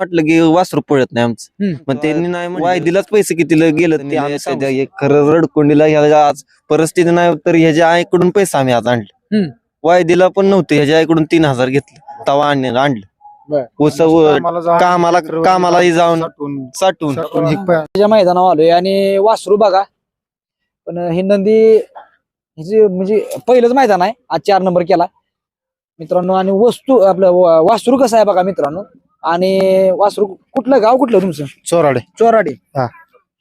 वाटलं की वासरू पळत नाही आमचं. पण त्यांनी नाही म्हणलं. वायदीलाच पैसे किती ल- गेलं ते आम्ही सध्या एक खरं रडकोंडीला ह्या आज परिस्थिती नाही तर ह्याच्या आईकडून पैसे आम्ही आज आणले. हम्म. वायदीला पण नव्हते ह्याच्या आईकडून तीन हजार घेतले. तवा आणले आणलं. बर. कामाला कामालाही जाऊन साठवून त्याच्या मैदानावर आलोय आणि वासरू बघा. पण ही नंदी हिची म्हणजे पहिलंच मैदान आहे आज चार नंबर केला. मित्रांनो आणि वस्तू आपलं वा- वासरू कसं आहे बघा मित्रांनो. आणि वासरू कुठलं गाव कुठलं तुमचं? चोराडे. चोराडे. हा.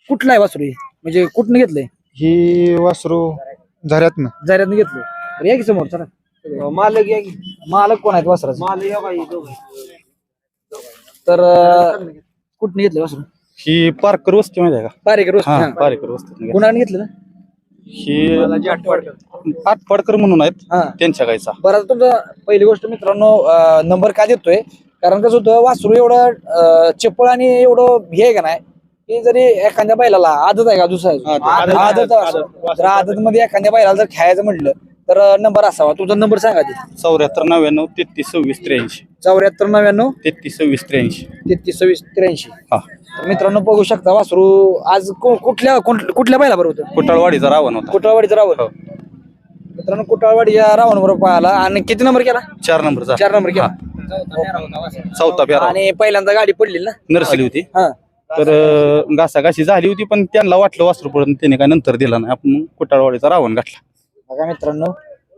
कुठलं आहे वासरू हे? म्हणजे कुठनं घेतलंय? ही वासरू झऱ्यातनं. जाहिरातनं घेतलंय. तर या की समोर चला. मालक या की. मालक कोण आहेत वासराचे? मालक या बाई, दोघं. तर अं, कुठनं घेतलं वासरू? ही पारकर वस्ती माहिती आहे का? पारेकर वस्ती, हा. पारेकर वस्ती कुणाने घेतलं ना ही आटपाडकर म्हणून आहेत हा. त्यांच्या गायचा बरं आता तुमचा पहिली गोष्ट मित्रांनो अं, नंबर का देतोय? कारण कसं होतं वासरू एवढं चपळ आणि एवढं हे का नाही की जरी एखाद्या बैलाला आदत आहे का दुसरा आदत. आदत असो. तर आदत मध्ये एखाद्या बैलाला जर खेळायचं म्हटलं तर नंबर असावा. तुमचा नंबर सांगा ते चौऱ्याहत्तर नव्याण्णव तेहतीस सव्वीस त्र्याऐंशी. चौऱ्याहत्तर नव्याण्णव तेहतीस सव्वीस त्र्याऐंशी. तेहतीस सव्वीस त्र्याऐंशी. हा. तर मित्रांनो बघू शकता वासरू आज कु- कुठल्या कुठ- कुठल्या बैला बरोबर होतं? कुटाळवाडीचा रावण होता. कुटाळवाडीचं रावण. हो. मित्रांनो कुटाळवाडीच्या रावण बरोबर पाहिला आणि किती नंबर केला? चार नंबरचा चार नंबर केला. चौथा फेरा आणि पहिल्यांदा गाडी पडली ना? नर्सरी होती. हा. तर अं, घासाघाशी झाली होती पण त्यांना वाटलं वासरू पडून त्याने काय नंतर दिला नाही. आपण कुटाळवाडीचा रावण गाठला. बघा मित्रांनो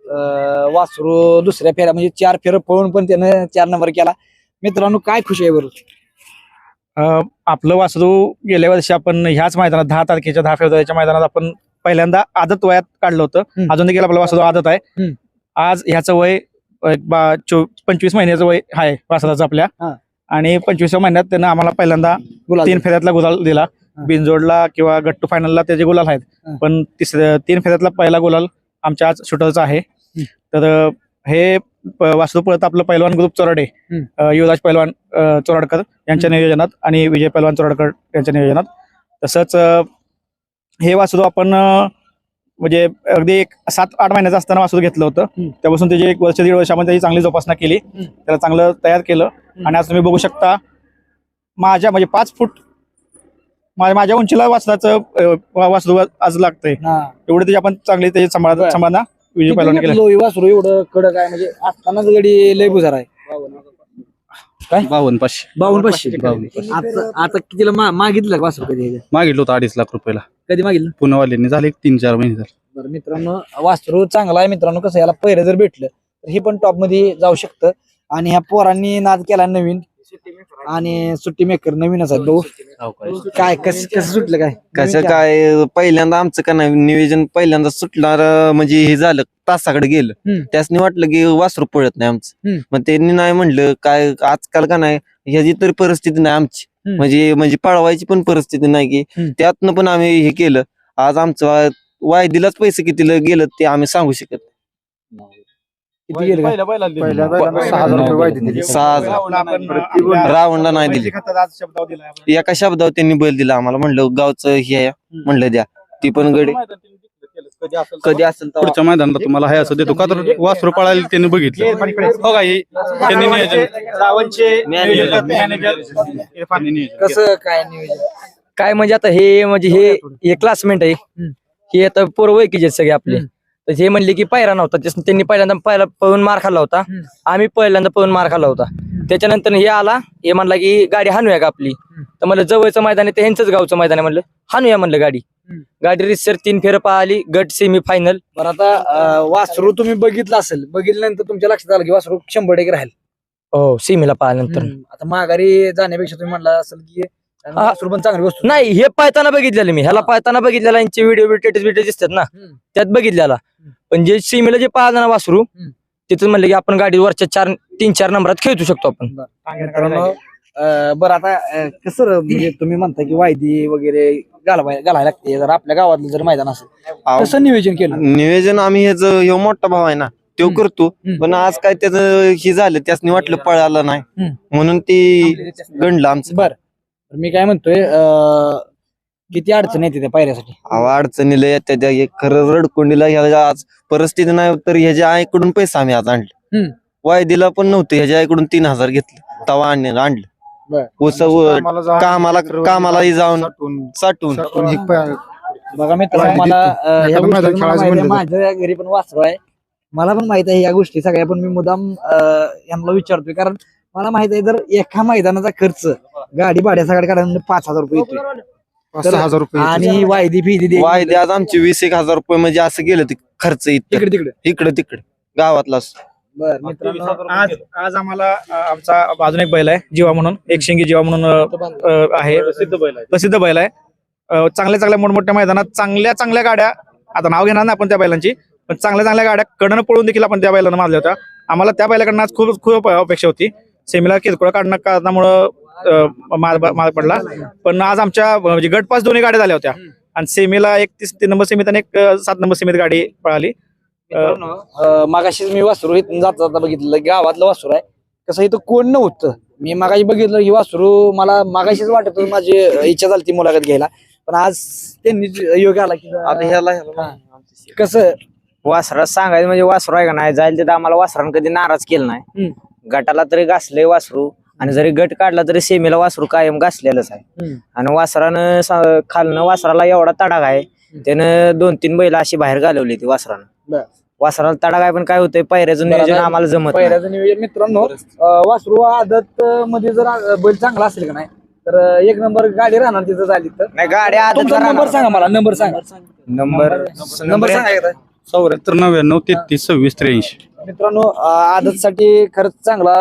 अं, वासरू दुसऱ्या फेऱ्या म्हणजे चार फेर पळून पण त्यानं चार नंबर केला. मित्रांनो काय खुशी आहे बरोबर अ, आपलं वासरू गेल्या वर्षी आपण ह्याच मैदानात दहा तारखेच्या दहा फेब्रुवारीच्या मैदानात आपण पहिल्यांदा आदत वयात काढलं होतं. हम्म. अजून देखील आपलं वासरू आदत आहे. हम्म. आज ह्याचं वय एक बा चो पंचवीस महिन्याचं वय आहे वासराचं आपल्या हा. आणि पंचवीसव्या महिन्यात त्यानं आम्हाला पहिल्यांदा गुलाल तीन फेऱ्यातला गुलाल दिला हा. बिनजोडला किंवा गट्टू फायनलला त्याचे गुलाल आहेत. पण तिसऱ्या तीन फेऱ्यातला पहिला गुलाल आमच्या आज शूटरचा आहे तर अ, हे प- वासरू पळत आपलं पैलवान ग्रुप चोराडे हम्म. अ, युवराज पैलवान अ, चोराडकर यांच्या नियोजनात आणि विजय पैलवान चोराडकर यांच्या नियोजनात तसंच अ, हे वासरू आपण अ, म्हणजे अगदी एक सात आठ महिन्याचं असताना वासरू घेतलं होतं. त्यापासून त्याची एक वर्ष दीड वर्ष आपण त्याची चांगली जोपासना केली. त्याला चांगलं तयार केलं. आणि आज तुम्ही बघू शकता माझ्या म्हणजे पाच फूट माझ्या उंचीला वासराचं वासरू आज लागतंय. हा. एवढे त्याची आपण चांगली त्याची. सांभाळना विजय पैलवान केलं. वासरू? एवढं कडक आहे. म्हणजे असतानाच गडी लय बुजार आहे. बावन्न पाचशे. बावन्न पाचशे. बावन्न आता आता कितीला मा- मागितलं का वासरू कधी मागितलं होतं अडीच लाख रुपयाला. कधी मागितलं? पुण्यावाल्यांनी झाले एक तीन चार महिने झाले. बरं मित्रांनो वासरू चांगला आहे मित्रांनो कसं याला पहिलं जर भेटलं तर हे पण टॉपमध्ये जाऊ शकतं. आणि ह्या पोरांनी नाद केला नवीन आणि सुट्टी मेकर नवीनच आहे भाऊ काय कसं कसं सुटलं काय कसं काय पहिल्यांदा आमचं का नाही नियोजन पहिल्यांदा सुटणार म्हणजे हे झालं तासाकडे गेलं हम्म. त्यासनी वाटलं की वासरू पळत नाही आमचं हम्म. मग त्यांनी नाही म्हणलं काय आजकाल का नाही ह्याची तरी परिस्थिती नाही आमची हम्म. म्हणजे म्हणजे पळवायची पण परिस्थिती नाही की. त्यातनं पण आम्ही हे केलं आज आमचं वा- वायदीलाच पैसे किती गेलं ते आम्ही सांगू शकत नाही. किती गेलं काय? पहिल्या बैलांना सहा हजार रुपये वायदे दिली. सहा हजार. रावणला नाही. दिली. एका शब्दावर त्यांनी बैल दिला आम्हाला. म्हणलं गावचं हे आहे. म्हणलं द्या. ती पण गडी कधी असेल तेव्हा. पुढच्या मैदानाला तुम्हाला हे असं देतो. का तर वासरू पळायला त्यांनी बघितलं. हो का हे- त्यांनी नियोजन त्यांनी नियोजन केलं. कसं काय नियोजन? काय म्हणजे आता हे म्हणजे हे हे क्लासमेट आहे. हे आता पूर्व आहेत सगळे आपले. तर हे म्हणले की पायरा नव्हता त्यास- त्यांनी पहिल्यांदा पहिला पळून मार खाल्ला होता हम्म. आम्ही पहिल्यांदा पळून मार खाल्ला होता. त्याच्यानंतर हे आला हे म्हणला की गाडी हाणूया का आपली? तर म्हणलं जवळचं मैदान आहे ते ह्यांचंच गावचं मैदान आहे म्हणलं. हाणूया म्हणलं गाडी. हम्म. गाडी रिसर तीन फेर पाहिली गट सेमी फायनल बरं आता अं, वासरू तुम्ही बघितलं असेल बघितल्यानंतर तुमच्या लक्षात आलं की वासरू शंभर टक्के राहील. हो सेमीला पाहिल्यानंतर हम्म. आता माघारी जाण्यापेक्षा तुम्ही म्हणला असेल की वासरू पण चांगली वस्तू. नाही हे पायताना बघितलेलं मी. ह्याला पायताना बघितलेला यांचे व्हिडिओ स्टेटस व्हिडिओ दिसतात ना. हम्म. त्यात बघितलेला. पण जे सीमेला जे पाहिलं ना वासरू हम्म. तिथून म्हणलं की आपण गाडी वरच्या चार तीन चार नंबरात खेळू शकतो आपण. मित्रांनो अं, बरं आता अं, कसं र- म्हणजे तुम्ही म्हणता की वायदी वगैरे घालवाय घालायला लागते. जर आपल्या गावातलं जर मैदान असेल आव- कसं नियोजन केलं? नियोजन आम्ही ह्याच ह्यो मोठा भाव आहे ना. तो हम्म. करतो. हम्म. पण आज काय त्याचं हे झालं त्यासनी वाटलं पळालं नाही. हम्म. म्हणून ती गणलं आमचं. बर. मी काय म्हणतोय अं, किती अडचण येते त्या पायऱ्यासाठी अहो, अडचणीला येत्या त्या एक खरं रडकोंडीला ह्या आज परिस्थिती नाही तर ह्याच्या आईकडून पैसे आम्ही आज आणले हम्म. वायदीला पण नव्हते ह्याच्या आईकडून तीन हजार घेतले तवा आणले आणलं बर. कामाला कामाला कामालाही जाऊन साठवून साठून हे बघा मित्रांनो वाढली मला. अं, गोष्टी माहिती आहे. म्हणलं माझ्या घरी पण वासरू आहे मला पण माहीत आहे या गोष्टी सगळ्या पण मी मुदाम अं, यांना विचारतोय कारण मला माहीत आहे जर एका मैदानाचा खर्च गाडी भाड्या सगळ्या काढायला म्हणजे पाच हजार रुपये येतोय. पाच सहा हजार रुपये आणि वायदी फिदी दे वायदे आज आमचे वीस एक हजार रुपये म्हणजे असं गेलं ते खर्च इतकं तिकडे तिकडे. इकडे तिकडे. गावातला बर मित्रांनो आज आज आम्हाला अ, आमचा अजून एक बैल आहे जीवा म्हणून. एक शिंगी जीवा म्हणून अ, अ, आहे. प्रसिद्ध बैल आहे. प्रसिद्ध बैल आहे. अ, चांगल्या चांगल्या मोठमोठ्या मैदानात चांगल्या चांगल्या गाड्या आता नाव घेणार नाही आपण त्या बैलांची पण चांगल्या चांगल्या गाड्या कडनं पळून देखील आपण त्या बैलांना मारल्या होत्या. आम्हाला त्या बैलाकडनं आज खूप खूप अपेक्षा होती. सेमीला किरकोळ काढणं कारणामुळं मार मार पडला. पण आज आमच्या म्हणजे गट पास दोन्ही गाड्या झाल्या होत्या. आणि सेमीला एक तीस तीन नंबर सेमीत आणि एक सात नंबर सेमीत गाडी पळाली. मागाशीच मी वासरू इथून जाता जाता बघितलं गावातलं वासरू आहे. कसं इथं कोण नव्हतं. मी मागाशी बघितलं ही वासरू मला मागाशीच वाटत होतं, माझी इच्छा झाली ती मुलाखत घ्यायला. पण आज त्यांनी योग आला की आता ह्याला कसं? वासरा सांगायचं म्हणजे वासरू आहे का नाही जाईल तिथं आम्हाला वासरानं कधी नाराज केलं नाही. गटाला तरी घासले वासरू आणि जरी गट काढला तरी सेमीला वासरू कायम घासलेलंच आहे. आणि वासरानं सा- खालनं वासराला एवढा तडाग आहे त्यानं दोन तीन बैल अशी बाहेर घालवली ती वासरानं बर. वासराला तडाग आहे पण काय होतंय पायऱ्याचं नियोजन आम्हाला जमत नाही. पहिल्याचं नियोजन मित्रांनो अं, वासरू आदत अं, मध्ये जर अं, बैल चांगला असेल का नाही तर अं, एक नंबर गाडी राहणार तिथं झाली तर नाही गाड्या आदतला तुमचा नंबर राहणार. सांगा मला नंबर सांगा नंबर नंबर सांगा एकदा. चौऱ्याहत्तर नव्याण्णव तेहतीस सव्वीस त्र्याऐंशी मित्रांनो आदत साठी खरंच चांगला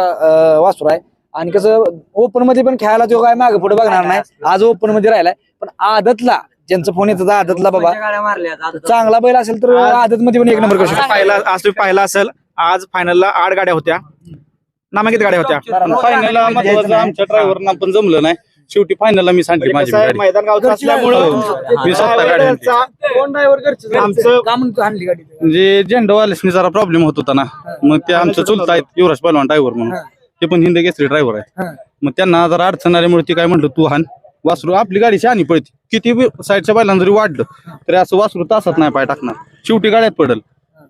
वासरू आहे. आणि कसं ओपनमध्ये पण खेळायला तो काय मागे पुढे बघणार नाही. आज ओपनमध्ये राहिलाय. पण आदतला ज्यांचं फोन येतात आदतला बाबा. चांगला बैल असेल तर आदत मध्ये पण एक नंबर करू शकतो. पाहिला आज तुम्ही पाहिला असेल आज फायनलला आठ गाड्या होत्या. नामांकित गाड्या होत्या. फायनलला महत्वाचं आमच्या ड्रायव्हरना पण जमलं नाही. शेवटी फायनलला मी सांगते माझी आहे, गाडी. मैदान गावचं असल्यामुळं मी स्वतः गाडी आणते. आमचं का म्हणतो हाणली गाडी. म्हणजे झेंडावाल्यासनी जरा प्रॉब्लेम होत होता ना. मग ते आमचं चुलत आहेत युवराज पहलवान ड्रायव्हर म्हणून. ते पण हिंद केसरी ड्रायव्हर हा. आहेत मग त्यांना जरा अडचण आल्यामुळे ते काय म्हटलं तू हान वासरू आपली गाडी शहाणी पळते. किती साईडच्या बैलांना जरी वाढलं तरी असं वासरू तासात नाही पाय टाकणार. शेवटी गाड्यात पडल.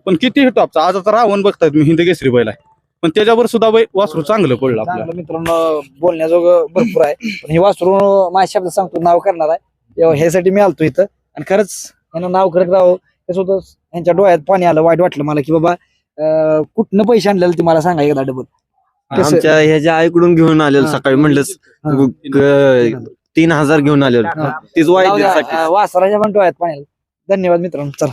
पण किती टॉपचा आज आता रावण बघतायत मी हिंद केसरी बैल आहे. पण त्याच्यावर सुद्धा वासरू चांगलं पडलं चांगलं मित्रांनो बोलण्याजोगं भरपूर आहे. पण हे वासरू माझ्या शब्द सांगतो नाव करणार आहे. तेव्हा ह्यासाठी मी आलतो इथं. आणि खरंच यांना नाव करत राहो कसं होतं यांच्या डोळ्यात पाणी आलं वाईट वाटलं मला की बाबा अं, कुठनं पैसे आणलेलं ते मला सांगा एकदा डबल कसं? आमच्या ह्याच्या आईकडून घेऊन आलेलो हा. सकाळी म्हणलं हा. ग- तीन हजार घेऊन आलेलो. हा. तीच वायद्यासाठी वासराच्या पण डोळ्यात पाणी आलं. धन्यवाद मित्रांनो. चला.